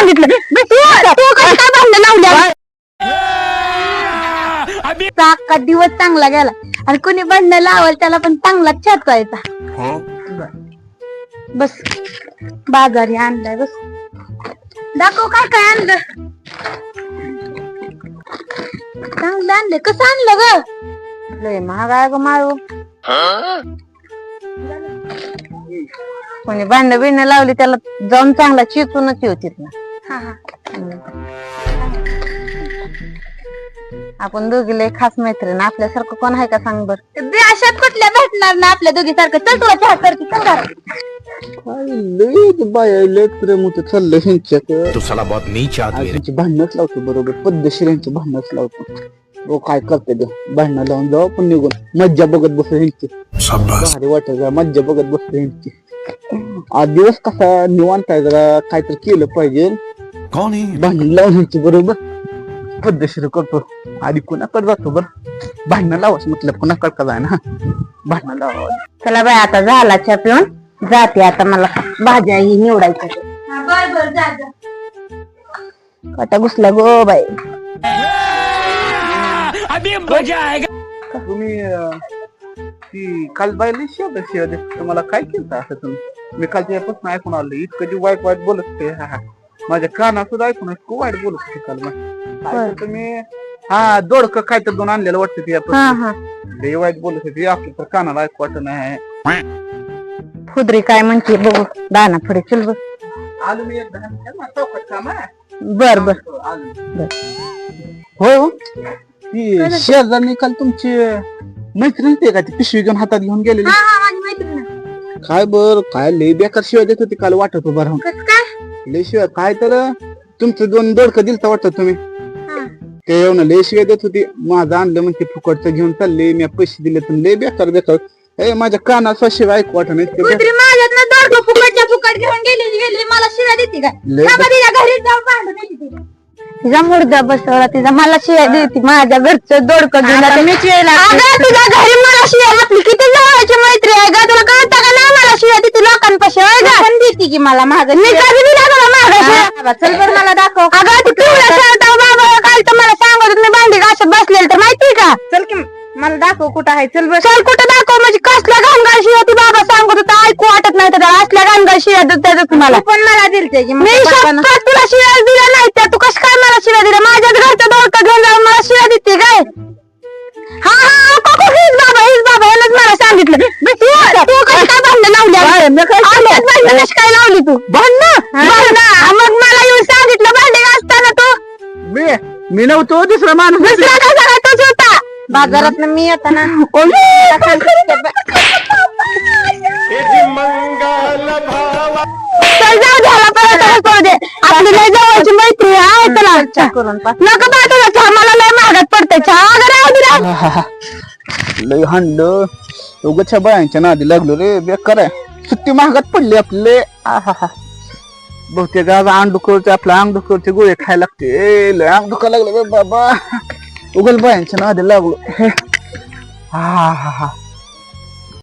सांगितलं. तू तू कसं काय भांडण लावल्या अख्खा दिवस चांगला गेला. आणि कोणी भांडण लावल त्याला पण चांगला छातवायचा बस बाजारी आणलाय बस. दाखव काय काय आणलं. चांगलं आणलं कसं आणलं ग? लय महाग आहे ग माळू. कोणी भांड बिंड लावली त्याला जाऊन चांगला चिचूनच होतीत ना आपण दोघी लय खास मैत्रीण आपल्यासारखं कोण आहे का सांग बर? अशात कुठल्या भेटणार ना आपल्या दोघी सारखं? चल तुला चहा करते चल बाया लय प्रेम होतं चाललं ह्यांच्यात. तो साला बहुत नीच आदमी है त्यांची भांडणच लावतो बरोबर? पद्धतशीर यांची भांडणच लावतो. हो काय करते ते? भांडणं लावून जाऊ पण निघून. मज्जा बघत बसू ह्यांची. भारी वाटत जरा मज्जा बघत बसतो ह्यांची. आज दिवस कसा निवांत आहे जरा काहीतरी केलं पाहिजे. है भांडण लावून ह्यांची बरोबर. पद्धतशीर करतो. आधी कुणाकडे जातो बरं? भांडणं लावायचं म्हटलं कुणाकडे का जाय ना भांडणं लावा चला बाय आता झाला चहा पिऊन. जाते आता मला. भाज्या ही निवडायच्या बर बर जा काटा घुसला गो बाई. तुम्ही अं, ती काल बायला शिवत शिवत तुम्हाला काय केलं असं तुम्ही? मी काल त्यापासून ऐकून आलो इतकं जी वाईट वाईट बोलत होते. हा हा. माझ्या काना सुद्धा ऐकून इतकं वाईट बोलत होते काल मग. काय हा दोडक काय तर दोन आणलेलं वाटतं ते हा हा. लय वाईट बोलत होते. आपलं तर कानाला ऐकू वाटत नाही. फुदरी काय म्हणते बघू. दाना पुढे चल बघ. आलो मी एकदा. चौकात काम आहे. बर बर. आलो. होय हो? ती शेजारनी काल तुमची मैत्रीण ते का? ती पिशवी घेऊन हातात घेऊन गेलेली. काय बर काय लय बेकार शिवाय देत होती काल वाटत बरं कसं काय लय शिवाय काय तर तुमचं दोन दोडकं दिलता वाटत तुम्ही? हा. ते येऊन लय शिवाय देत होती. माझं आणलं म्हणते फुकटचं घेऊन चालले. मी पैसे दिले तर लय बेकार बेकार. ए माझ्या कानात शिवाय ऐकू वाटत नाही. इतकं बेकार. कुत्री माझ्यात ना दोडकं फुकटच्या फुकट घेऊन गेली गेली. मला शिव्या देते काय घरी जाऊन. तिचा मुर्दा बसवला तिचा मला शिव्या देते. माझ्या घरचं दोडकं घेऊन मी अगं तुझ्या घरी मला शिव्या आपली किती जवळची मैत्री आहे का तुला कळतं का नाही मला शिव्या देते लोकांपाशी? होय का पण देते की मला माझं मी कधी दिला चल बरं मला दाखव. अगं ती पिवळ्या शर्ट बाबा. काल तर मला सांगत मी भांडी घासत बसलेली तर माहिती का? चल की मला दाखव कुठं आहे. चल बस चल कुठं दाखव? म्हणजे कसल्या घाणगाळ शिव्या ती बाबा सांगत होता ऐकू वाटत नाही तर असल्या घाणगाळ शिव्या त्याचं तुम्हाला पण मला दिलते की मी शपथ तुला शिव्या दिल्या नाही त्या. तू कसं काय मला शिव्या दिल्या? माझ्याच घरचं दोडकं घेऊन जाऊन मला शिव्या देते काय? हा हा कोको हीच बाबा हीच बाबा. यानंच मला सांगितलं. तू तू कशी काय भांडण लावली आमच्यात भांडण कशी काय लावली तू? भांडण? मग मी नव्हतो दुसरा माणूस दुसरा कसा तोच होता? बाजारात मी येताना. आपली लय जवळची मैत्री आहे चला करून नको बा तुला चहा मला लय महागात पडते चहा वगैरे आहे लय उगाच्या बायांच्या नादी लागलो रे बेकार आहे. सुट्टी महागात पडली आपले. आहाहा. बहुतेक आज अंग दुखवते आपलं अंग दुखवते गोळे खायला लागते. ए, लय अंग दुखा लागलं बाबा. उगल बायांच्या नादी लागलो हा हा हा.